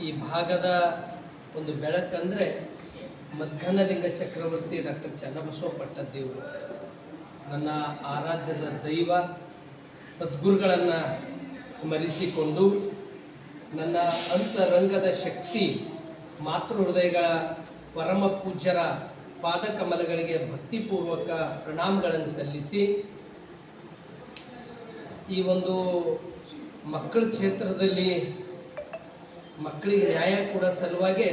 ಈ ಭಾಗದ ಒಂದು ಬೆಳಕಂದರೆ ಮಧ್ಯಾಹ್ನಲಿಂಗ ಚಕ್ರವರ್ತಿ ಡಾಕ್ಟರ್ ಚನ್ನಬಸವ ಪಟ್ಟದೇವರು ನನ್ನ ಆರಾಧ್ಯದ ದೈವ ಸದ್ಗುರುಗಳನ್ನು ಸ್ಮರಿಸಿಕೊಂಡು ನನ್ನ ಅಂತರಂಗದ ಶಕ್ತಿ ಮಾತೃ ಹೃದಯಗಳ ಪರಮ ಪೂಜ್ಯರ ಪಾದಕಮಲಗಳಿಗೆ ಭಕ್ತಿಪೂರ್ವಕ ಪ್ರಣಾಮಗಳನ್ನು ಸಲ್ಲಿಸಿ ಈ ಒಂದು ಮಕ್ಕಳ ಕ್ಷೇತ್ರದಲ್ಲಿ ಮಕ್ಕಳಿಗೆ ನ್ಯಾಯ ಕೂಡ ಸಲುವಾಗಿ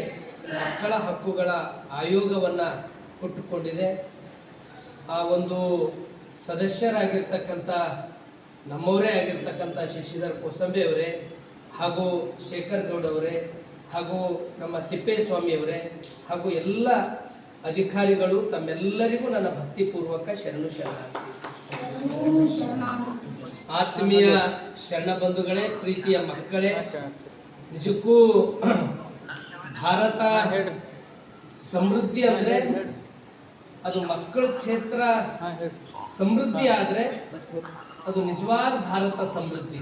ಮಕ್ಕಳ ಹಕ್ಕುಗಳ ಆಯೋಗವನ್ನು ಕೊಟ್ಟುಕೊಂಡಿದೆ. ಆ ಒಂದು ಸದಸ್ಯರಾಗಿರ್ತಕ್ಕಂಥ ನಮ್ಮವರೇ ಆಗಿರ್ತಕ್ಕಂಥ ಶಶಿಧರ್ ಕೋಸಂಬೆ ಅವರೇ ಹಾಗೂ ಶೇಖರ್ ಗೌಡ್ ಅವರೇ ಹಾಗೂ ನಮ್ಮ ತಿಪ್ಪೇಸ್ವಾಮಿಯವರೇ ಹಾಗೂ ಎಲ್ಲ ಅಧಿಕಾರಿಗಳು ತಮ್ಮೆಲ್ಲರಿಗೂ ನನ್ನ ಭಕ್ತಿಪೂರ್ವಕ ಶರಣು ಶರಣ ಆತ್ಮೀಯ ಶರಣ ಬಂಧುಗಳೇ, ಪ್ರೀತಿಯ ಮಕ್ಕಳೇ ನಿಜಕ್ಕೂ ಭಾರತ ಸಮೃದ್ಧಿ ಅಂದ್ರೆ ಅದು ಮಕ್ಕಳ ಕ್ಷೇತ್ರ ಸಮೃದ್ಧಿ ಆದರೆ ಅದು ನಿಜವಾದ ಭಾರತ ಸಮೃದ್ಧಿ.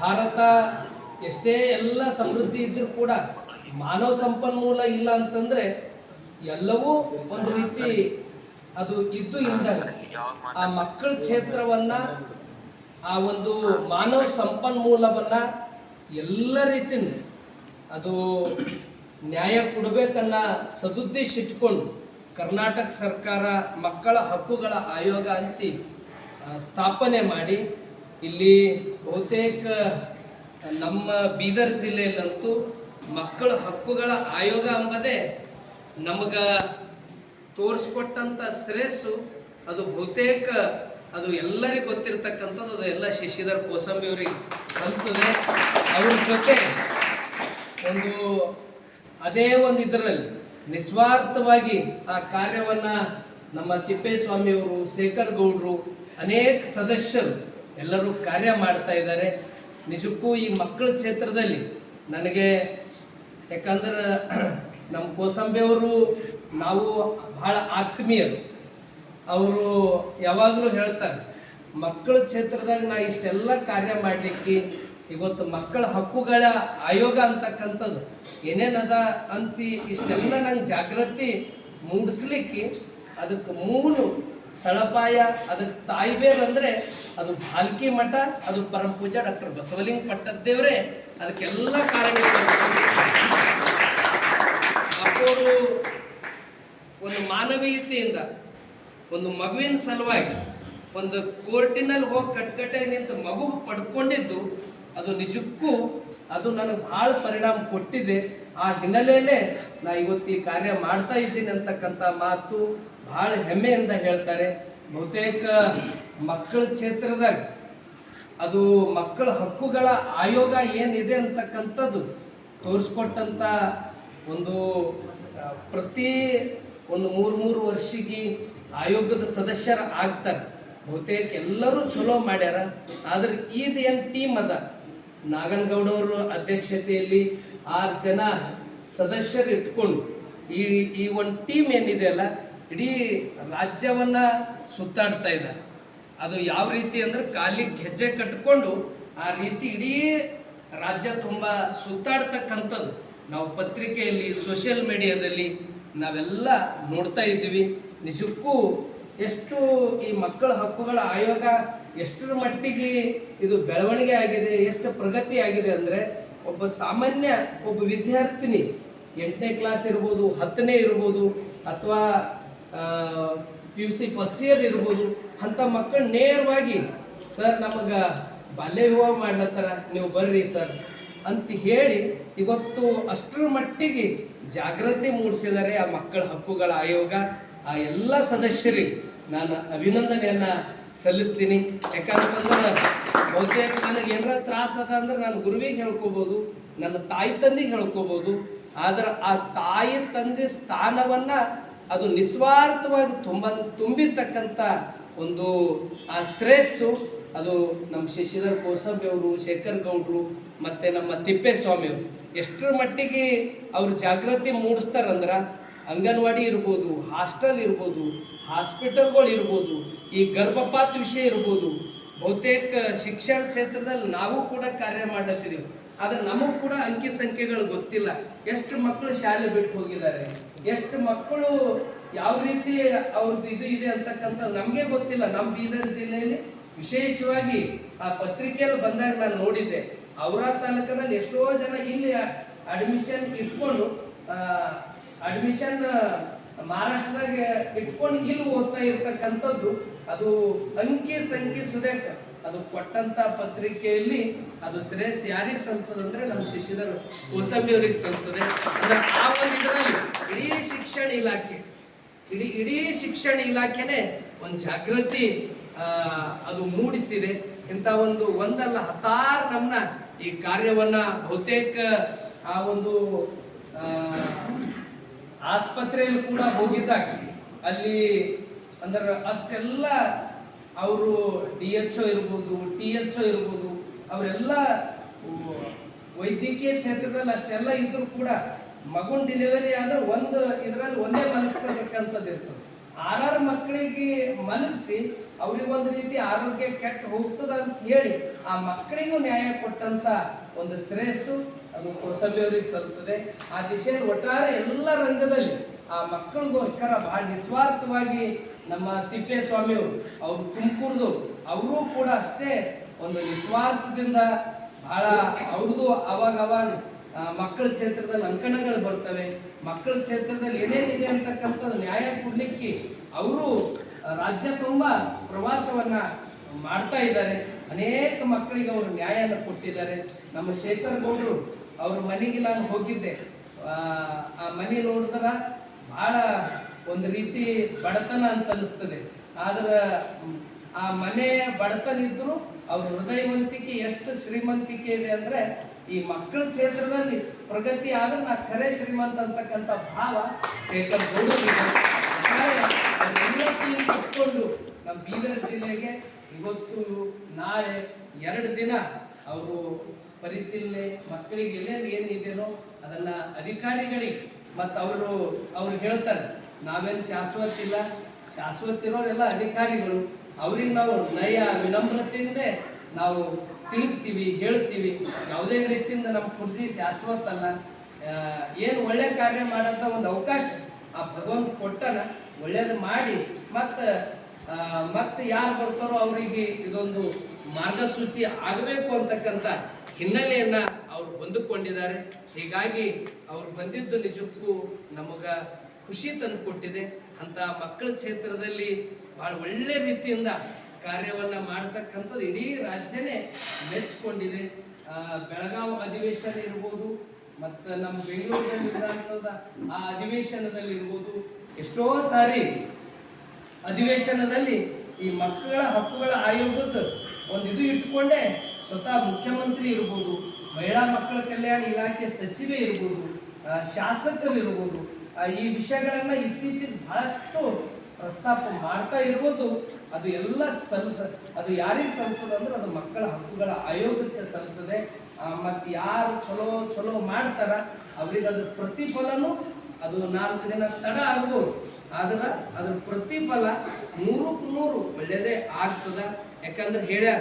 ಭಾರತ ಎಷ್ಟೇ ಎಲ್ಲ ಸಮೃದ್ಧಿ ಇದ್ರೂ ಕೂಡ ಮಾನವ ಸಂಪನ್ಮೂಲ ಇಲ್ಲ ಅಂತಂದ್ರೆ ಎಲ್ಲವೂ ಒಂದು ರೀತಿ ಅದು ಇದ್ದು ಇಲ್ಲ ಆ ಮಕ್ಕಳ ಕ್ಷೇತ್ರವನ್ನ, ಆ ಒಂದು ಮಾನವ ಸಂಪನ್ಮೂಲವನ್ನ ಎಲ್ಲ ರೀತಿಯಿಂದ ಅದು ನ್ಯಾಯ ಕೊಡಬೇಕನ್ನ ಸದುದ್ದೇಶ ಇಟ್ಕೊಂಡು ಕರ್ನಾಟಕ ಸರ್ಕಾರ ಮಕ್ಕಳ ಹಕ್ಕುಗಳ ಆಯೋಗ ಅಂತ ಸ್ಥಾಪನೆ ಮಾಡಿ, ಇಲ್ಲಿ ಬಹುತೇಕ ನಮ್ಮ ಬೀದರ್ ಜಿಲ್ಲೆಯಲ್ಲಂತೂ ಮಕ್ಕಳ ಹಕ್ಕುಗಳ ಆಯೋಗ ಎಂಬುದೇ ನಮಗ ತೋರಿಸ್ಕೊಟ್ಟಂಥ ಶ್ರೇಯಸ್ಸು ಅದು ಬಹುತೇಕ ಅದು ಎಲ್ಲರಿಗೂ ಗೊತ್ತಿರ್ತಕ್ಕಂಥದ್ದು, ಅದು ಎಲ್ಲ ಶಶಿಧರ್ ಕೋಸಂಬಿ ಅವರಿಗೆ. ಸಲ್ತದೆ ಅವ್ರ ಜೊತೆ ಒಂದು, ಅದೇ ಒಂದು ಇದರಲ್ಲಿ ನಿಸ್ವಾರ್ಥವಾಗಿ ಆ ಕಾರ್ಯವನ್ನ ನಮ್ಮ ತಿಪ್ಪೇಸ್ವಾಮಿಯವರು ಶೇಖರ್ ಗೌಡರು, ಅನೇಕ ಸದಸ್ಯರು ಎಲ್ಲರೂ ಕಾರ್ಯ ಮಾಡ್ತಾ ಇದ್ದಾರೆ. ನಿಜಕ್ಕೂ ಈ ಮಕ್ಕಳ ಕ್ಷೇತ್ರದಲ್ಲಿ ನನಗೆ ಯಾಕಂದ್ರೆ ನಮ್ಮ ಕೋಸಂಬೆಯವರು ನಾವು ಬಹಳ ಆತ್ಮೀಯರು. ಅವರು ಯಾವಾಗಲೂ ಹೇಳ್ತಾರೆ, ಮಕ್ಕಳ ಕ್ಷೇತ್ರದಾಗ ನಾ ಇಷ್ಟೆಲ್ಲ ಕಾರ್ಯ ಮಾಡಲಿಕ್ಕೆ ಇವತ್ತು ಮಕ್ಕಳ ಹಕ್ಕುಗಳ ಆಯೋಗ ಅಂತಕ್ಕಂಥದ್ದು ಏನೇನದ ಅಂತ ಇಷ್ಟೆಲ್ಲ ನಂಗೆ ಜಾಗೃತಿ ಮೂಡಿಸ್ಲಿಕ್ಕೆ ಅದಕ್ಕೆ ಮೂಲು ತಳಪಾಯ, ಅದಕ್ಕೆ ತಾಯಿಬೇರು ಅಂದರೆ ಅದು ಭಾಲ್ಕಿ ಮಠ, ಅದು ಪರಮ ಪೂಜಾ ಡಾಕ್ಟರ್ ಬಸವಲಿಂಗ ಪಟ್ಟದ್ದೇವರೇ ಅದಕ್ಕೆಲ್ಲ ಕಾರಣ ಅವರು ಒಂದು ಮಾನವೀಯತೆಯಿಂದ ಒಂದು ಮಗುವಿನ ಸಲುವಾಗಿ ಒಂದು ಕೋರ್ಟಿನಲ್ಲಿ ಹೋಗಿ ಕಟ್ಕಟ್ಟೆ ನಿಂತು ಮಗು ಪಡ್ಕೊಂಡಿದ್ದು, ಅದು ನಿಜಕ್ಕೂ ಅದು ನನಗೆ ಭಾಳ ಪರಿಣಾಮ ಕೊಟ್ಟಿದೆ. ಆ ಹಿನ್ನೆಲೆಯಲ್ಲೇ ನಾ ಇವತ್ತು ಈ ಕಾರ್ಯ ಮಾಡ್ತಾ ಇದ್ದೀನಿ ಅಂತಕ್ಕಂಥ ಮಾತು ಭಾಳ ಹೆಮ್ಮೆಯಿಂದ ಹೇಳ್ತಾರೆ. ಬಹುತೇಕ ಮಕ್ಕಳ ಕ್ಷೇತ್ರದಾಗ ಅದು ಮಕ್ಕಳ ಹಕ್ಕುಗಳ ಆಯೋಗ ಏನಿದೆ ಅಂತಕ್ಕಂಥದ್ದು ತೋರಿಸ್ಕೊಟ್ಟಂಥ ಒಂದು ಪ್ರತಿ ಒಂದು ಮೂರು ಮೂರು ವರ್ಷಿಗೆ ಆಯೋಗದ ಸದಸ್ಯರ ಆಗ್ತಾರೆ. ಬಹುತೇಕ ಎಲ್ಲರೂ ಚಲೋ ಮಾಡ್ಯಾರ. ಆದ್ರೆ ಈದ್ ಏನು ಟೀಮ್ ಅದ? ನಾಗನಗೌಡವರು ಅಧ್ಯಕ್ಷತೆಯಲ್ಲಿ ಆರು ಜನ ಸದಸ್ಯರು ಇಟ್ಕೊಂಡು ಈ ಈ ಒಂದು ಟೀಮ್ ಏನಿದೆ ಅಲ್ಲ, ಇಡೀ ರಾಜ್ಯವನ್ನ ಸುತ್ತಾಡ್ತಾ ಇದ್ದಾರೆ ಅದು ಯಾವ ರೀತಿ ಅಂದ್ರೆ ಕಾಲಿಗೆ ಗೆಜ್ಜೆ ಕಟ್ಕೊಂಡು ಆ ರೀತಿ ಇಡೀ ರಾಜ್ಯ ತುಂಬ ಸುತ್ತಾಡ್ತಕ್ಕಂಥದ್ದು. ನಾವು ಪತ್ರಿಕೆಯಲ್ಲಿ ಸೋಷಿಯಲ್ ಮೀಡಿಯಾದಲ್ಲಿ ನಾವೆಲ್ಲ ನೋಡ್ತಾ ಇದ್ದೀವಿ. ನಿಜಕ್ಕೂ ಎಷ್ಟು ಈ ಮಕ್ಕಳ ಹಕ್ಕುಗಳ ಆಯೋಗ ಎಷ್ಟರ ಮಟ್ಟಿಗೆ ಇದು ಬೆಳವಣಿಗೆ ಆಗಿದೆ, ಎಷ್ಟು ಪ್ರಗತಿ ಆಗಿದೆ ಅಂದರೆ ಒಬ್ಬ ಸಾಮಾನ್ಯ ಒಬ್ಬ ವಿದ್ಯಾರ್ಥಿನಿ ಎಂಟನೇ ಕ್ಲಾಸ್ ಇರ್ಬೋದು, ಹತ್ತನೇ ಇರ್ಬೋದು, ಅಥವಾ P U C first year ಇರ್ಬೋದು ಅಂಥ ಮಕ್ಕಳು ನೇರವಾಗಿ, ಸರ್, ನಮಗೆ ಬಾಲ್ಯ ವಿವಾಹ ಮಾಡ್ಲತ್ತಾರ, ನೀವು ಬರ್ರಿ ಸರ್ ಅಂತ ಹೇಳಿ ಇವತ್ತು ಅಷ್ಟರ ಮಟ್ಟಿಗೆ ಜಾಗೃತಿ ಮೂಡಿಸಿದರೆ ಆ ಮಕ್ಕಳ ಹಕ್ಕುಗಳ ಆಯೋಗ. ಆ ಎಲ್ಲ ಸದಸ್ಯರಿಗೆ ನಾನು ಅಭಿನಂದನೆಯನ್ನ ಸಲ್ಲಿಸ್ತೀನಿ. ಯಾಕಂತಂದ್ರೆ ಬಹುತೇಕ ನನಗೆ ಏನಾರ ತ್ರಾಸ ಅದ ಅಂದ್ರೆ ನಾನು ಗುರುವಿಗೆ ಹೇಳ್ಕೋಬೋದು, ನನ್ನ ತಾಯಿ ತಂದೆಗೆ ಹೇಳ್ಕೋಬೋದು, ಆದ್ರೆ ಆ ತಾಯಿ ತಂದೆ ಸ್ಥಾನವನ್ನ ಅದು ನಿಸ್ವಾರ್ಥವಾಗಿ ತುಂಬ ತುಂಬಿರ್ತಕ್ಕಂಥ ಒಂದು ಆ ಶ್ರೇಯಸ್ಸು. ಅದು ನಮ್ಮ ಶಶಿಧರ್ ಕೋಸಂಬಿ ಅವರು, ಶೇಖರ್ ಗೌಡ್ರು, ಮತ್ತು ನಮ್ಮ ತಿಪ್ಪೇಸ್ವಾಮಿಯವರು ಎಷ್ಟರ ಮಟ್ಟಿಗೆ ಅವರು ಜಾಗೃತಿ ಮೂಡಿಸ್ತಾರಂದ್ರೆ ಅಂಗನವಾಡಿ ಇರ್ಬೋದು, ಹಾಸ್ಟೆಲ್ ಇರ್ಬೋದು, ಹಾಸ್ಪಿಟಲ್ಗಳು ಇರ್ಬೋದು, ಈ ಗರ್ಭಪಾತ ವಿಷಯ ಇರ್ಬೋದು, ಬಹುತೇಕ ಶಿಕ್ಷಣ ಕ್ಷೇತ್ರದಲ್ಲಿ ನಾವು ಕೂಡ ಕಾರ್ಯ ಮಾಡತ್ತೀವಿ. ಆದರೆ ನಮಗೂ ಕೂಡ ಅಂಕಿ ಸಂಖ್ಯೆಗಳು ಗೊತ್ತಿಲ್ಲ. ಎಷ್ಟು ಮಕ್ಕಳು ಶಾಲೆ ಬಿಟ್ಟು ಹೋಗಿದ್ದಾರೆ? ಎಷ್ಟು ಮಕ್ಕಳು ಯಾವ ರೀತಿ ಅವ್ರದ್ದು ಇದು ಇದೆ ಅಂತಕ್ಕಂಥ ನಮಗೆ ಗೊತ್ತಿಲ್ಲ. ನಮ್ಮ ಬೀದರ್ ಜಿಲ್ಲೆಯಲ್ಲಿ ವಿಶೇಷವಾಗಿ ಆ ಪತ್ರಿಕೆಯಲ್ಲಿ ಬಂದಾಗ ನಾನು ನೋಡಿದ್ದೆ. ಅವರ ತಾಲೂಕಿನಲ್ಲಿ ಎಷ್ಟೋ ಜನ ಇಲ್ಲಿ ಅಡ್ಮಿಷನ್ ಇಟ್ಕೊಂಡು ಅಡ್ಮಿಷನ್ ಮಹಾರಾಷ್ಟ್ರದಾಗ ಇಟ್ಕೊಂಡು ಇಲ್ಲಿ ಓದ್ತಾ ಇರ್ತಕ್ಕಂಥದ್ದು, ಅದು ಅಂಕಿ ಸಂಖ್ಯೆ ಸುರೇಖ. ಅದು ಕೊಟ್ಟಂತ ಪತ್ರಿಕೆಯಲ್ಲಿ ಅದು ಶ್ರೇಯಸ್ ಯಾರಿಗೆ ಸಲ್ತದೆ ಅಂದ್ರೆ ನಮ್ಮ ಶಿಶಿಧರ್ ಕೋಸಂಬಿ ಅವರಿಗೆ ಸಲ್ತದೆ ಆ ಒಂದು ಇದರಲ್ಲಿ ಇಡೀ ಶಿಕ್ಷಣ ಇಲಾಖೆ, ಇಡೀ ಇಡೀ ಶಿಕ್ಷಣ ಇಲಾಖೆನೆ ಒಂದು ಜಾಗೃತಿ ಅದು ಮೂಡಿಸಿದೆ. ಇಂಥ ಒಂದು ಒಂದಲ್ಲ, ಹತ್ತಾರು ನಮ್ಮನ್ನ ಈ ಕಾರ್ಯವನ್ನ ಬಹುತೇಕ ಆ ಒಂದು ಆಸ್ಪತ್ರೆಯಲ್ಲಿ ಕೂಡ ಹೋಗಿದ್ದಾಗ. ಅಲ್ಲಿ ಅಂದ್ರೆ ಅಷ್ಟೆಲ್ಲ ಅವರು ಡಿ ಎಚ್ ಒ ಇರ್ಬೋದು, ಟಿ ಎಚ್ ಒ ಇರ್ಬೋದು, ಅವರೆಲ್ಲ ವೈದ್ಯಕೀಯ ಕ್ಷೇತ್ರದಲ್ಲಿ ಅಷ್ಟೆಲ್ಲ ಇದ್ರು ಕೂಡ ಮಗುನ್ ಡೆಲಿವರಿ ಆದ್ರೆ ಒಂದು ಇದರಲ್ಲಿ ಒಂದೇ ಮಲಗಿಸ್ತಕ್ಕಂಥದ್ದು ಇರ್ತದೆ. ಆರ್ ಮಕ್ಕಳಿಗೆ ಮಲಗಿಸಿ ಅವ್ರಿಗೆ ಒಂದು ರೀತಿ ಆರೋಗ್ಯ ಕೆಟ್ಟ ಹೋಗ್ತದ ಅಂತ ಹೇಳಿ ಆ ಮಕ್ಕಳಿಗೂ ನ್ಯಾಯ ಕೊಟ್ಟಂತ ಒಂದು ಶ್ರೇಯಸ್ಸು ಅದು ಕೋಸಂಬಿ ಸಲ್ಲುತ್ತದೆ. ಆ ದಿಶೆಯಲ್ಲಿ ಒಟ್ಟಾರೆ ಎಲ್ಲ ರಂಗದಲ್ಲಿ ಆ ಮಕ್ಕಳಿಗೋಸ್ಕರ ಬಹಳ ನಿಸ್ವಾರ್ಥವಾಗಿ ನಮ್ಮ ತಿಪ್ಪೇಸ್ವಾಮಿಯವರು, ಅವರು ತುಮಕೂರ್ದು ಅವರು ಕೂಡ ಅಷ್ಟೇ ಒಂದು ನಿಸ್ವಾರ್ಥದಿಂದ ಬಹಳ ಅವ್ರದ್ದು ಅವಾಗ ಅವಾಗ ಮಕ್ಕಳ ಕ್ಷೇತ್ರದಲ್ಲಿ ಅಂಕಣಗಳು ಬರ್ತವೆ. ಮಕ್ಕಳ ಕ್ಷೇತ್ರದಲ್ಲಿ ಏನೇನಿದೆ ಅಂತಕ್ಕಂಥದ್ದು ನ್ಯಾಯ ಕೊಡ್ಲಿಕ್ಕೆ ಅವರು ರಾಜ್ಯ ತುಂಬ ಪ್ರವಾಸವನ್ನ ಮಾಡ್ತಾ ಇದ್ದಾರೆ. ಅನೇಕ ಮಕ್ಕಳಿಗೆ ಅವರು ನ್ಯಾಯನ ಕೊಟ್ಟಿದ್ದಾರೆ. ನಮ್ಮ ಶೇಖರ್ ಗೌಡರು ಅವ್ರ ಮನೆಗೆ ನಾನು ಹೋಗಿದ್ದೆ. ಆ ಮನೆ ನೋಡಿದ್ರ ಭಾಳ ಒಂದು ರೀತಿ ಬಡತನ ಅಂತ ಅನಿಸ್ತದೆ. ಆದ್ರೆ ಆ ಮನೆ ಬಡತನ ಇದ್ರು ಅವ್ರ ಹೃದಯವಂತಿಕೆ ಎಷ್ಟು ಶ್ರೀಮಂತಿಕೆ ಇದೆ ಅಂದ್ರೆ ಈ ಮಕ್ಕಳ ಕ್ಷೇತ್ರದಲ್ಲಿ ಪ್ರಗತಿ ಆದ್ರೆ ನಾ ಖರೆ ಶ್ರೀಮಂತ ಅಂತಕ್ಕಂಥ ಭಾವ ಶೇಖರ್ ನಮ್ಮ ಬೀದರ್ ಜಿಲ್ಲೆಗೆ ಇವತ್ತು ನಾಳೆ ಎರಡು ದಿನ ಅವರು ಪರಿಶೀಲನೆ ಮಕ್ಕಳಿಗೆ ಎಲ್ಲೆಲ್ಲಿ ಏನಿದೆಯೋ ಅದನ್ನ ಅಧಿಕಾರಿಗಳಿಗೆ ಮತ್ತು ಅವರು, ಅವ್ರು ಹೇಳ್ತಾರೆ. ನಾವೇನು ಶಾಶ್ವತ ಇಲ್ಲ ಶಾಶ್ವತ ಇರೋರೆಲ್ಲ ಅಧಿಕಾರಿಗಳು. ಅವ್ರಿಗೆ ನಾವು ನಯ ವಿನಮ್ರತೆಯಿಂದ ನಾವು ತಿಳಿಸ್ತೀವಿ, ಹೇಳ್ತೀವಿ. ಯಾವುದೇ ರೀತಿಯಿಂದ ನಮ್ಮ ಕುರ್ಜಿ ಶಾಶ್ವತ ಅಲ್ಲ. ಏನು ಒಳ್ಳೆ ಕಾರ್ಯ ಮಾಡೋಂಥ ಒಂದು ಅವಕಾಶ ಆ ಭಗವಂತ ಕೊಟ್ಟನ ಒಳ್ಳೇದು ಮಾಡಿ ಮತ್ತು ಮತ್ತೆ ಯಾರು ಬರ್ತಾರೋ ಅವರಿಗೆ ಇದೊಂದು ಮಾರ್ಗಸೂಚಿ ಆಗಬೇಕು ಅಂತಕ್ಕಂಥ ಹಿನ್ನೆಲೆಯನ್ನ ಅವ್ರು ಹೊಂದಿಕೊಂಡಿದ್ದಾರೆ. ಹೀಗಾಗಿ ಅವ್ರು ಬಂದಿದ್ದು ನಿಜಕ್ಕೂ ನಮಗ ಖುಷಿ ತಂದು ಕೊಟ್ಟಿದೆ. ಅಂತ ಮಕ್ಕಳ ಕ್ಷೇತ್ರದಲ್ಲಿ ಬಹಳ ಒಳ್ಳೆ ರೀತಿಯಿಂದ ಕಾರ್ಯವನ್ನ ಮಾಡ್ತಕ್ಕಂಥದ್ದು ಇಡೀ ರಾಜ್ಯನೇ ಮೆಚ್ಚಿಕೊಂಡಿದೆ. ಬೆಳಗಾವಿ ಅಧಿವೇಶನ ಇರ್ಬೋದು, ಮತ್ತು ನಮ್ಮ ಬೆಂಗಳೂರಿನಲ್ಲಿ ವಿಧಾನಸೌಧ ಆ ಅಧಿವೇಶನದಲ್ಲಿ ಇರ್ಬೋದು, ಎಷ್ಟೋ ಸಾರಿ ಅಧಿವೇಶನದಲ್ಲಿ ಈ ಮಕ್ಕಳ ಹಕ್ಕುಗಳ ಆಯೋಗದ ಒಂದು ಇದು ಇಟ್ಟುಕೊಂಡೆ ಸ್ವತಃ ಮುಖ್ಯಮಂತ್ರಿ ಇರ್ಬೋದು, ಮಹಿಳಾ ಮಕ್ಕಳ ಕಲ್ಯಾಣ ಇಲಾಖೆ ಸಚಿವೆ ಇರ್ಬೋದು ಶಾಸಕರು ಇರ್ಬೋದು ಈ ವಿಷಯಗಳನ್ನ ಇತ್ತೀಚೆಗೆ ಬಹಳಷ್ಟು ಪ್ರಸ್ತಾಪ ಮಾಡ್ತಾ ಇರ್ಬೋದು. ಅದು ಎಲ್ಲ ಸಲ್ಸ, ಅದು ಯಾರಿಗೆ ಸಲ್ತದೆ ಅಂದ್ರೆ ಅದು ಮಕ್ಕಳ ಹಕ್ಕುಗಳ ಆಯೋಗಕ್ಕೆ ಸಲ್ತದೆ. ಮತ್ತು ಯಾರು ಚಲೋ ಚಲೋ ಮಾಡ್ತಾರ ಅವ್ರಿಗೆ ಅದ್ರ ಪ್ರತಿಫಲನೂ ಅದು ನಾಲ್ಕು ದಿನ ತಡ ಆಗ್ಬೋದು. ಆದ್ರೆ ಅದ್ರ ಪ್ರತಿಫಲ ನೂರಕ್ಕೆ ನೂರು ಒಳ್ಳೆಯದೇ ಆಗ್ತದ. ಯಾಕಂದ್ರೆ ಹೇಳ್ಯಾರ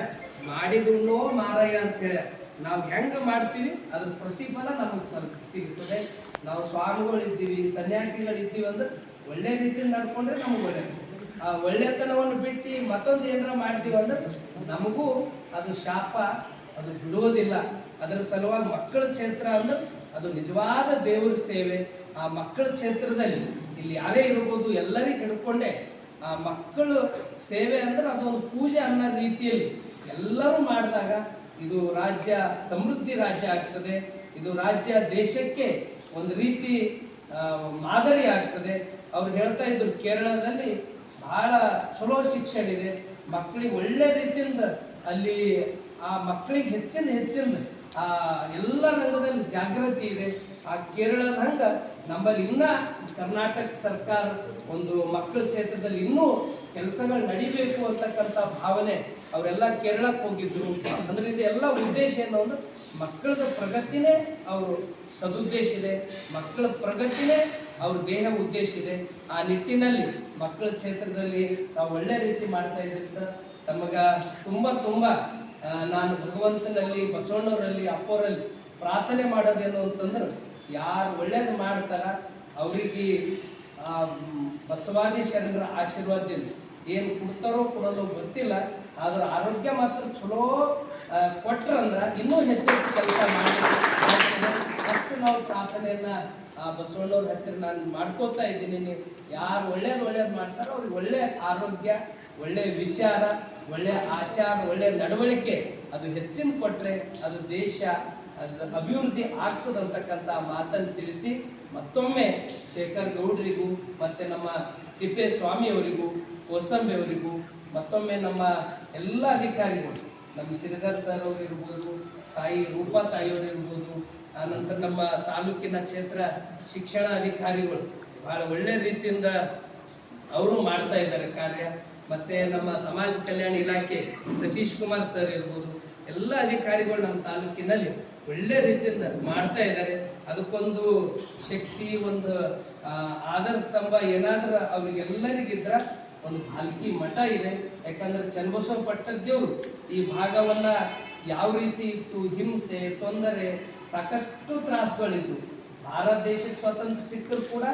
ಮಾಡಿದ್ರು ಮಾರಾಯ ಅಂತ ಹೇಳ್ಯಾರ. ನಾವು ಹೆಂಗ ಮಾಡ್ತೀವಿ? ಅದ್ರ ಪ್ರತಿಫಲ ನಮಗೆ ಸ್ವಲ್ಪ ಸಿಗ್ತದೆ. ನಾವು ಸ್ವಾಮಿಗಳು ಇದ್ದೀವಿ ಸನ್ಯಾಸಿಗಳು ಇದ್ದೀವಿ ಅಂದ್ರೆ ಒಳ್ಳೆ ರೀತಿಯಲ್ಲಿ ನಡ್ಕೊಂಡ್ರೆ ನಮಗೆ ಒಳ್ಳೆ. ಆ ಒಳ್ಳೆತನವನ್ನು ಬಿಟ್ಟು ಮತ್ತೊಂದು ಏನಾರ ಮಾಡ್ತೀವಿ ಅಂದ್ರೆ ನಮಗೂ ಅದು ಶಾಪ, ಅದು ಬಿಡೋದಿಲ್ಲ. ಅದರ ಸಲುವಾಗಿ ಮಕ್ಕಳ ಕ್ಷೇತ್ರ ಅಂದ್ರೆ ಅದು ನಿಜವಾದ ದೇವರ ಸೇವೆ. ಆ ಮಕ್ಕಳ ಕ್ಷೇತ್ರದಲ್ಲಿ ಇಲ್ಲಿ ಯಾರೇ ಇರ್ಬೋದು ಎಲ್ಲರಿಗೂ ಹಿಡ್ಕೊಂಡೆ ಆ ಮಕ್ಕಳು ಸೇವೆ ಅಂದ್ರೆ ಅದೊಂದು ಪೂಜೆ ಅನ್ನೋ ರೀತಿಯಲ್ಲಿ. ಎಲ್ಲರೂ ಮಾಡಿದಾಗ ಇದು ರಾಜ್ಯ ಸಮೃದ್ಧಿ ರಾಜ್ಯ ಆಗ್ತದೆ. ಇದು ರಾಜ್ಯ ದೇಶಕ್ಕೆ ಒಂದು ರೀತಿ ಮಾದರಿ ಆಗ್ತದೆ. ಅವ್ರು ಹೇಳ್ತಾ ಇದ್ರು ಕೇರಳದಲ್ಲಿ ಬಹಳ ಚಲೋ ಶಿಕ್ಷಣ ಇದೆ ಮಕ್ಕಳಿಗೆ ಒಳ್ಳೆ ರೀತಿಯಿಂದ ಅಲ್ಲಿ ಆ ಮಕ್ಕಳಿಗೆ ಹೆಚ್ಚಿನ ಹೆಚ್ಚಿನ ಆ ಎಲ್ಲ ರಂಗದಲ್ಲಿ ಜಾಗೃತಿ ಇದೆ. ಆ ಕೇರಳದ ಹಂಗ ನಮ್ಮಲ್ಲಿ ಇನ್ನ ಕರ್ನಾಟಕ ಸರ್ಕಾರ ಒಂದು ಮಕ್ಕಳ ಕ್ಷೇತ್ರದಲ್ಲಿ ಇನ್ನೂ ಕೆಲಸಗಳು ನಡಿಬೇಕು ಅಂತಕ್ಕಂಥ ಭಾವನೆ ಅವರೆಲ್ಲ ಕೇರಳಕ್ಕೆ ಹೋಗಿದ್ರು. ಅಂದ್ರೆ ಇದು ಎಲ್ಲ ಉದ್ದೇಶ ಏನು ಅಂದ್ರೆ ಮಕ್ಕಳದ ಪ್ರಗತಿನೇ ಅವರು ಸದುದ್ದೇಶ ಇದೆ. ಮಕ್ಕಳ ಪ್ರಗತಿನೇ ಅವ್ರ ದೇಹ ಉದ್ದೇಶ ಇದೆ. ಆ ನಿಟ್ಟಿನಲ್ಲಿ ಮಕ್ಕಳ ಕ್ಷೇತ್ರದಲ್ಲಿ ನಾವು ಒಳ್ಳೆ ರೀತಿ ಮಾಡ್ತಾ ಇದ್ದೀವಿ ಸರ್. ತಮಗ ತುಂಬ ತುಂಬ ನಾನು ಭಗವಂತನಲ್ಲಿ, ಬಸವಣ್ಣವರಲ್ಲಿ ಅಪ್ಪೋರಲ್ಲಿ ಪ್ರಾರ್ಥನೆ ಮಾಡೋದೇನು ಅಂತಂದ್ರೆ ಯಾರು ಒಳ್ಳೇದು ಮಾಡ್ತಾರ, ಅವರಿಗೆ ಬಸವಾದಿ ಶರಣರ ಆಶೀರ್ವಾದ ಏನು ಕೊಡ್ತಾರೋ ಕೊಡಲು ಗೊತ್ತಿಲ್ಲ, ಆದ್ರೆ ಆರೋಗ್ಯ ಮಾತ್ರ ಚಲೋ ಕೊಟ್ರಂದ್ರೆ ಇನ್ನೂ ಹೆಚ್ಚೆಚ್ಚು ಕೆಲಸ ಮಾಡಿ ಅಷ್ಟು ನಾವು ಪ್ರಾರ್ಥನೆಯನ್ನ, ಆ, ಬಸವಣ್ಣವ್ರ ಹತ್ತಿರ ನಾನು ಮಾಡ್ಕೋತಾ ಇದ್ದೀನಿ. ಯಾರು ಒಳ್ಳೇದು ಒಳ್ಳೇದು ಮಾಡ್ತಾರೋ ಅವ್ರಿಗೆ ಒಳ್ಳೆ ಆರೋಗ್ಯ, ಒಳ್ಳೆ ವಿಚಾರ, ಒಳ್ಳೆ ಆಚಾರ, ಒಳ್ಳೆ ನಡವಳಿಕೆ ಅದು ಹೆಚ್ಚಿನ ಕೊಟ್ರೆ ಅದು ದೇಶ ಅಭಿವೃದ್ಧಿ ಆಗ್ತದಂತಕ್ಕಂಥ ಮಾತನ್ನು ತಿಳಿಸಿ ಮತ್ತೊಮ್ಮೆ ಶೇಖರ್ ಗೌಡ್ರಿಗೂ ಮತ್ತೆ ನಮ್ಮ ತಿಪ್ಪೇಸ್ವಾಮಿಯವರಿಗೂ, ಕೋಸಂಬಿಯವರಿಗೂ, ಮತ್ತೊಮ್ಮೆ ನಮ್ಮ ಎಲ್ಲ ಅಧಿಕಾರಿಗಳು, ನಮ್ಮ ಶ್ರೀಧರ್ ಸರ್ ಅವರು ಇರ್ಬೋದು, ತಾಯಿ ರೂಪಾ ತಾಯಿಯವರು ಇರ್ಬೋದು, ಆನಂತರ ನಮ್ಮ ತಾಲೂಕಿನ ಕ್ಷೇತ್ರ ಶಿಕ್ಷಣ ಅಧಿಕಾರಿಗಳು, ಬಹಳ ಒಳ್ಳೆ ರೀತಿಯಿಂದ ಅವರು ಮಾಡ್ತಾ ಇದ್ದಾರೆ ಕಾರ್ಯ. ಮತ್ತೆ ನಮ್ಮ ಸಮಾಜ ಕಲ್ಯಾಣ ಇಲಾಖೆ ಸತೀಶ್ ಕುಮಾರ್ ಸರ್ ಇರ್ಬೋದು, ಎಲ್ಲ ಅಧಿಕಾರಿಗಳು ನಮ್ಮ ತಾಲೂಕಿನಲ್ಲಿ ಒಳ್ಳೆ ರೀತಿಯಿಂದ ಮಾಡ್ತಾ ಇದ್ದಾರೆ. ಅದಕ್ಕೊಂದು ಶಕ್ತಿ, ಒಂದು ಆಧಾರ ಸ್ತಂಭ ಏನಾದರೂ ಅವ್ರಿಗೆಲ್ಲರಿಗಿದ್ರ ಒಂದು ಭಾಲ್ಕಿ ಮಠ ಇದೆ. ಯಾಕಂದ್ರೆ ಚನ್ನಬಸವ ಪಟ್ಟದ್ದೇವರು ಈ ಭಾಗವನ್ನ ಯಾವ ರೀತಿ ಇತ್ತು? ಹಿಂಸೆ, ತೊಂದರೆ, ಸಾಕಷ್ಟು ತ್ರಾಸಗಳಿತ್ತು ಭಾರತ ದೇಶಕ್ಕೆ ಸ್ವಾತಂತ್ರ್ಯ ಸಿಕ್ಕರೂ ಕೂಡ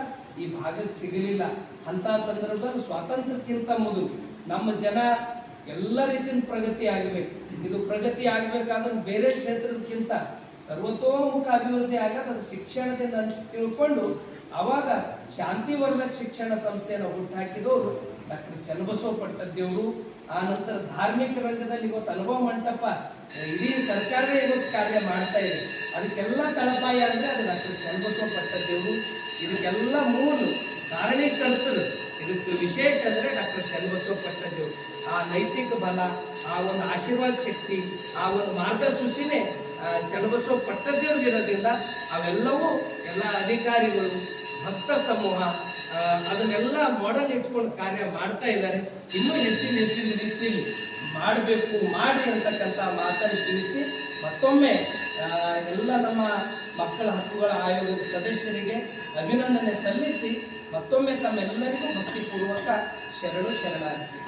ಈ ಭಾಗಕ್ಕೆ ಸಿಗಲಿಲ್ಲ. ಅಂತ ಸಂದರ್ಭದಲ್ಲಿ ಸ್ವಾತಂತ್ರ್ಯಕ್ಕಿಂತ ಮೊದಲು ನಮ್ಮ ಜನ ಎಲ್ಲ ರೀತಿಯ ಪ್ರಗತಿ ಆಗಬೇಕು ಇದು ಪ್ರಗತಿ ಆಗಬೇಕಾದ್ರೆ ಬೇರೆ ಕ್ಷೇತ್ರದಕ್ಕಿಂತ ಸರ್ವತೋಮುಖ ಅಭಿವೃದ್ಧಿ ಆಗದ ಶಿಕ್ಷಣದಿಂದ ತಿಳ್ಕೊಂಡು ಅವಾಗ ಶಾಂತಿವರ್ಧಕ ಶಿಕ್ಷಣ ಸಂಸ್ಥೆಯನ್ನು ಹುಟ್ಟಾಕಿದವರು ಡಾಕ್ಟರ್ ಚನ್ನಬಸವ ಪಟ್ಟದ್ದೇವರು ಆ ನಂತರ ಧಾರ್ಮಿಕ ರಂಗದಲ್ಲಿ ಇವತ್ತು ಅನುಭವ ಮಂಟಪ ಇಡೀ ಸರ್ಕಾರವೇ ಇವತ್ತು ಕಾರ್ಯ ಮಾಡ್ತಾ ಇದೆ. ಅದಕ್ಕೆಲ್ಲ ತಳಪಾಯ ಅಂದರೆ ಅದು ಡಾಕ್ಟರ್ ಚನ್ನಬಸವ ಪಟ್ಟದ್ದೇವರು ಇದಕ್ಕೆಲ್ಲ ಮೂಲ ಕಾರಣೀಕರ್ತರು. ಇದಕ್ಕೆ ವಿಶೇಷ ಅಂದರೆ ಡಾಕ್ಟರ್ ಚನ್ನಬಸವ ಆ ನೈತಿಕ ಬಲ, ಆ ಒಂದು ಆಶೀರ್ವಾದ ಶಕ್ತಿ, ಆ ಒಂದು ಮಾರ್ಗಸೂಚಿನೇ ಚನ್ನಬಸವ ಪಟ್ಟದ್ದಿರೋದ್ರಿಂದ ಅವೆಲ್ಲವೂ ಎಲ್ಲ ಅಧಿಕಾರಿಗಳು, ಭಕ್ತ ಸಮೂಹ ಅದನ್ನೆಲ್ಲ ಮಾಡಲ್ ಇಟ್ಕೊಂಡು ಕಾರ್ಯ ಮಾಡ್ತಾ ಇದ್ದಾರೆ. ಇನ್ನೂ ಹೆಚ್ಚಿನ ಹೆಚ್ಚಿನ ರೀತಿಯಲ್ಲಿ ಮಾಡಬೇಕು ಮಾಡಿ ಅಂತಕ್ಕಂಥ ಮಾತನ್ನು ತಿಳಿಸಿ ಮತ್ತೊಮ್ಮೆ ಎಲ್ಲ ನಮ್ಮ ಮಕ್ಕಳ ಹಕ್ಕುಗಳ ಆಯೋಗದ ಸದಸ್ಯರಿಗೆ ಅಭಿನಂದನೆ ಸಲ್ಲಿಸಿ ಮತ್ತೊಮ್ಮೆ ತಮ್ಮೆಲ್ಲರಿಗೂ ಭಕ್ತಿಪೂರ್ವಕ ಶರಣು ಶರಣಾರ್ಥಿ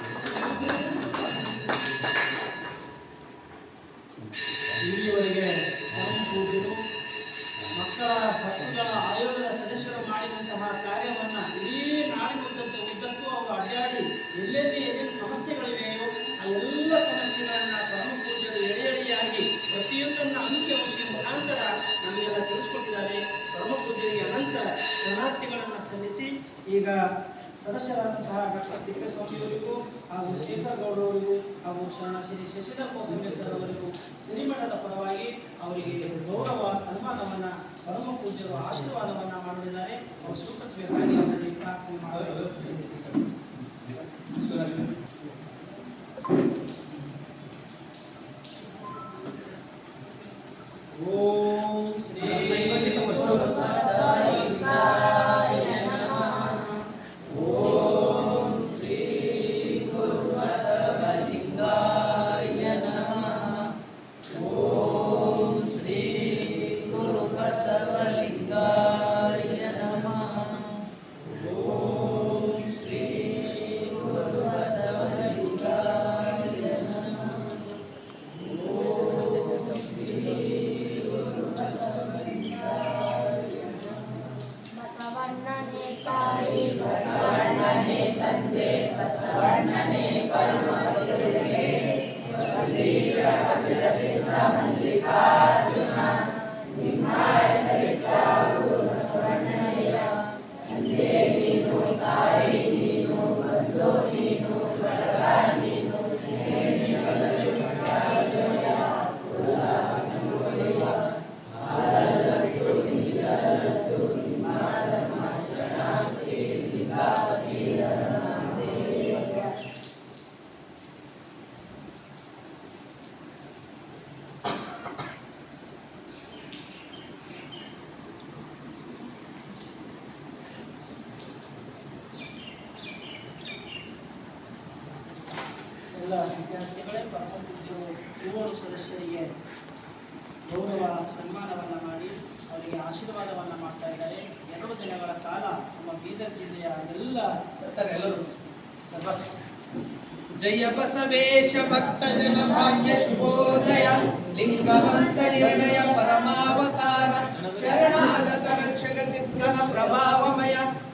ಸದಸ್ಯರಾದಂತಹ ಡಾಕ್ಟರ್ ತಿಪ್ಪೇಸ್ವಾಮಿಯವರಿಗೂ ಹಾಗೂ ಶೇಖರ್ ಗೌಡರವರಿಗೂ ಹಾಗೂ ಶರಣ ಶ್ರೀ ಶಶಿಧರ್ ಅವರಿಗೂ ಸಿರಿಮಠದ ಪರವಾಗಿ ಅವರಿಗೆ ಗೌರವ, ಸನ್ಮಾನವನ್ನು, ಪರಮ ಪೂಜ್ಯರು ಆಶೀರ್ವಾದವನ್ನ ಮಾಡಲಿದ್ದಾರೆ ಅವರು ಸೂಚಿಸಬೇಕಾಗಿ ಅವರಲ್ಲಿ ಪ್ರಾರ್ಥನೆ ಮಾಡಬೇಕು ಸಿದ್ಧ ಮಲ್ಲಿಕಾರ್ಜುನ ನಿಮ್ಮ ಹೆಸರಿಟ್ಟಾಗು ಬಸವಣ್ಣನೆಯ ತಂದೆ ನೀನು ತಾಯಿ ನೀನು ಬಂಧು ನೀನು ಬಳಗ ನೀನು ಶ್ರೇಣಿ ಬಲಲು ಮಠಾಲಯ ಕುಲ ಸಂಗುಳಿವ ಆಲಲತ್ತು ನಿಲ್ಲಲತ್ತು ನಿಮ್ಮ ಧರ್ಮಶರಣ ಶ್ರೀ ಲಿಂಗಾವತೀರ ದೇವ ಎಲ್ಲ ವಿದ್ಯಾರ್ಥಿಗಳೇ ಪೂಜ್ಯರು ಮೂವರು ಸದಸ್ಯರಿಗೆ ಗೌರವ ಸನ್ಮಾನವನ್ನು ಮಾಡಿ ಅವರಿಗೆ ಆಶೀರ್ವಾದವನ್ನು ಮಾಡ್ತಾ ಇದ್ದಾರೆ. ಎರಡು ದಿನಗಳ ಕಾಲ ನಮ್ಮ ಬೀದರ್ ಜಿಲ್ಲೆಯ ಎಲ್ಲ ಸರ್ ಎಲ್ಲರೂ ಜಯಪಸವೇಶ ಜಯ ಬಸವೇಶ ಭಕ್ತ ಜನ ಭಾಗ್ಯ ಶುಭೋದಯ ಲಿಂಗವಂತ ನಿರ್ಣಯ ಪರಮಾವತಾರ ಶರಣಾಗತ ರಕ್ಷಕ ಚಿತ್ರನ ಪ್ರಭಾವಮಯ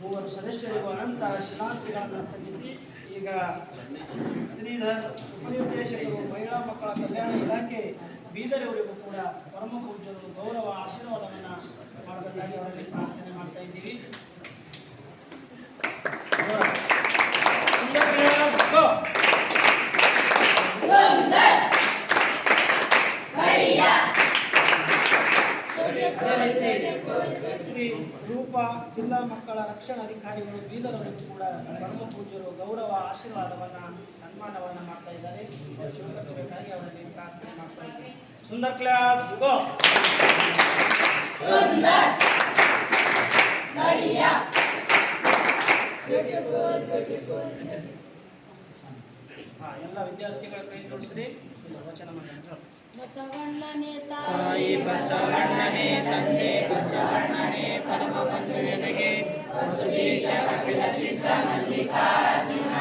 ಮೂವರು ಸದಸ್ಯರಿಗೂ ಅನಂತ ಶಿಲಾಂತಿಗಳನ್ನು ಸಲ್ಲಿಸಿ, ಈಗ ಶ್ರೀಧರ್ ಉಪನಿರ್ದೇಶಕರು, ಮಹಿಳಾ ಮಕ್ಕಳ ಕಲ್ಯಾಣ ಇಲಾಖೆ ಬೀದರ್ ಇವರಿಗೂ ಕೂಡ ಪರಮ ಪೂಜ್ಯರು ಗೌರವ ಆಶೀರ್ವಾದವನ್ನು ಮಾಡಬೇಕಾಗಿ ಅವರಲ್ಲಿ ಪ್ರಾರ್ಥನೆ ಮಾಡ್ತಾ ಇದ್ದೀವಿ ಸುಂದರ್ ಕ್ಲಬ್ಸ್, go. ಅದೇ ರೀತಿ ಶ್ರೀ ಜಿಲ್ಲಾ ಮಕ್ಕಳ ರಕ್ಷಣಾಧಿಕಾರಿಗಳು ಅವರಿಗೂ ಕೂಡ ಪರಮ ಗೌರವ ಆಶೀರ್ವಾದವನ್ನ ಸನ್ಮಾನವನ್ನ ಮಾಡ್ತಾ ಇದ್ದಾರೆ. ಸ್ವೀಕರಿಸಬೇಕಾಗಿ ಅವರಲ್ಲಿ ಪ್ರಾರ್ಥನೆ ಮಾಡ್ತಾ ಇದ್ದಾರೆ ಸುಂದರ್ ಕ್ಲಾಬ್ಸ್, ಗೋ! ಹಾ ಎಲ್ಲ ವಿದ್ಯಾರ್ಥಿಗಳ ಕೈ ಜೋಡಿಸ್ರಿ. ವಚನ ಬಸವಣ್ಣನೇ ತಾಯಿ ಬಸವಣ್ಣನೇ ತಂದೆ ಬಸವಣ್ಣನೇ ಪರಮ ಬಂಧುವಿನಗೆ ಬಸವೇಶ ಕಪಿಲ ಸಿದ್ಧ ಮಲ್ಲಿಕಾರ್ಜುನ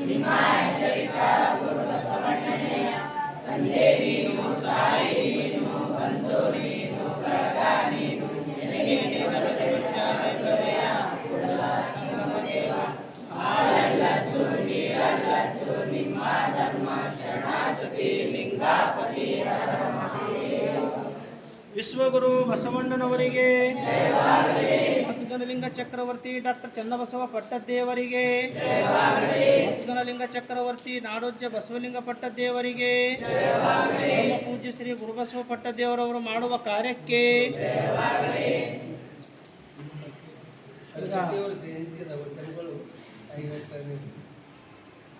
ನಿಮ್ಮ ಹೆಸರಿಟ್ಟ ಗುರು ಬಸವಣ್ಣನೆಯ ತಂದೆ ನೀನು ತಾಯಿ ವಿಶ್ವಗುರು ಬಸವಣ್ಣನವರಿಗೆ ಮದ್ಗನಲಿಂಗ ಚಕ್ರವರ್ತಿ ಡಾಕ್ಟರ್ ಚನ್ನಬಸವ ಪಟ್ಟದ್ದೇವರಿಗೆ ಮದ್ಗನಲಿಂಗ ಚಕ್ರವರ್ತಿ ನಾಡೋಜ್ಯ ಬಸವಲಿಂಗ ಪಟ್ಟದ್ದೇವರಿಗೆ, ನಮ್ಮ ಪೂಜ್ಯ ಶ್ರೀ ಗುರುಬಸವ ಪಟ್ಟದೇವರವರು ಮಾಡುವ ಕಾರ್ಯಕ್ಕೆ ಜಯಂತಿ ಅದ ವಚನಗಳು ಐವತ್ತನೇ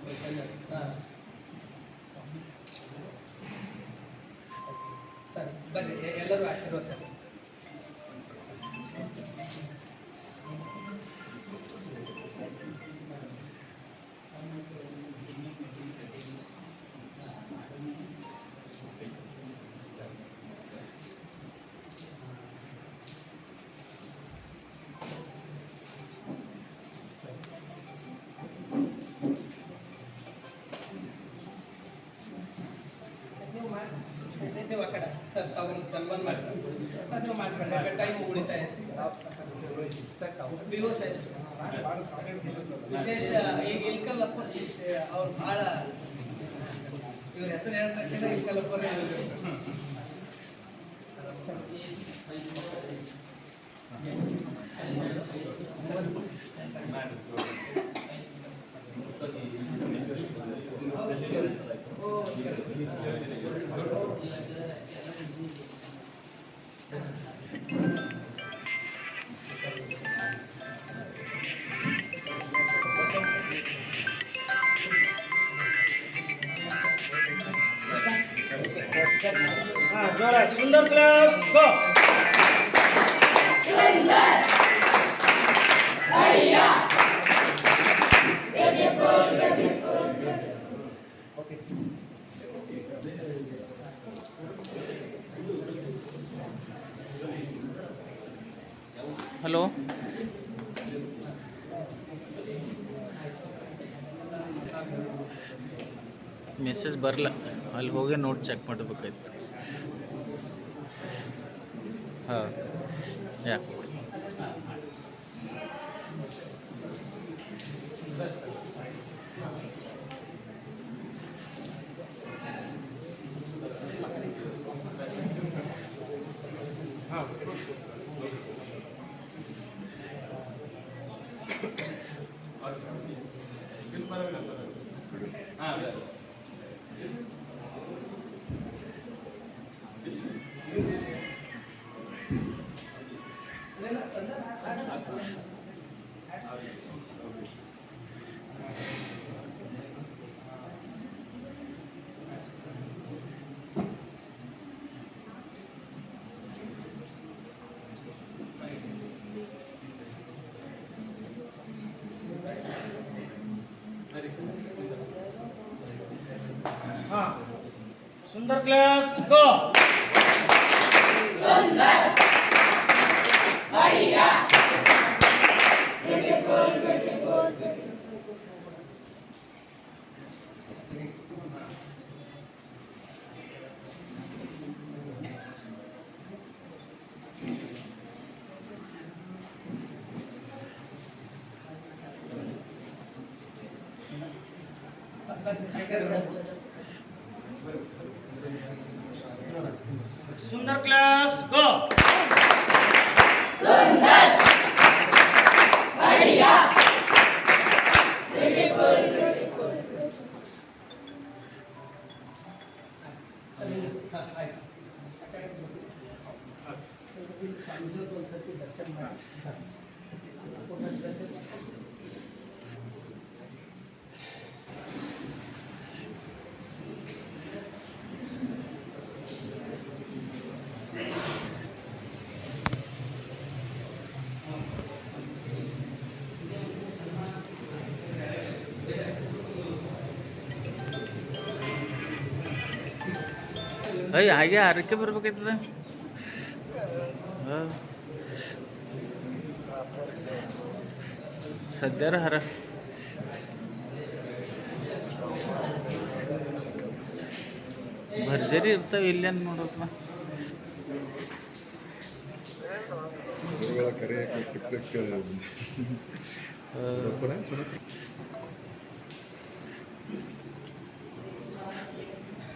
ವಚನ ಹಾ. ಸರ್ ಬನ್ನಿ ಎ- ಎಲ್ಲರೂ ಆಶೀರ್ವಾದ ಸರ್ ನೀವು ಸರ್ ತಾವು ನಿಮ್ಗೆ ಸನ್ಮಾನ ಮಾಡ್ತಾರೆ ಸರ್ ನೀವು ಮಾಡ್ಕೊಳ್ಳಿ ಯಾಕೆ ಟೈಮ್ ಉಳಿತಾಯ ಸರ್ ತಾವು ಪಿ ಯು ಸರ್ ವಿಶೇಷ ಈಗ ಇಲ್ಕಲ್ಲಪ್ಪ ಶಿಷ್ಯ, ಅವ್ರು ಭಾಳ, ಇವ್ರ ಹೆಸರು ಹೇಳಿದ ತಕ್ಷಣ ಇಲ್ಕಲ್ಲಪ್ಪನೇ ಹೇಳ್ಬೇಕು ಹಾ ಜೋರಾಗಿ ಸುಂದರ್ ಕ್ಲಬ್ಸ್ ಗೋ ಹಲೋ ಮೆಸೇಜ್ ಬರಲ್ಲ ಅಲ್ಲಿ ಹೋಗಿ ನೋಡಿ ಚೆಕ್ ಮಾಡಬೇಕಾಯ್ತು. ಹಾಂ. ಯಾಕೆ ಏನು सुंदर क्लब्स गो सुंदर बढ़िया beautiful beautiful Thank you. Go Sundar class go ಅಯ್ಯ ಹಾಗೆ ಆರಕ್ಕೆ ಬರ್ಬೇಕಾಯ್ತದ. ಸದ್ಯಾರ ಹರ ಭರ್ಜರಿ ಇರ್ತಾವ ಇಲ್ಲೇನು ನೋಡಪ್ಪ ಕರೆ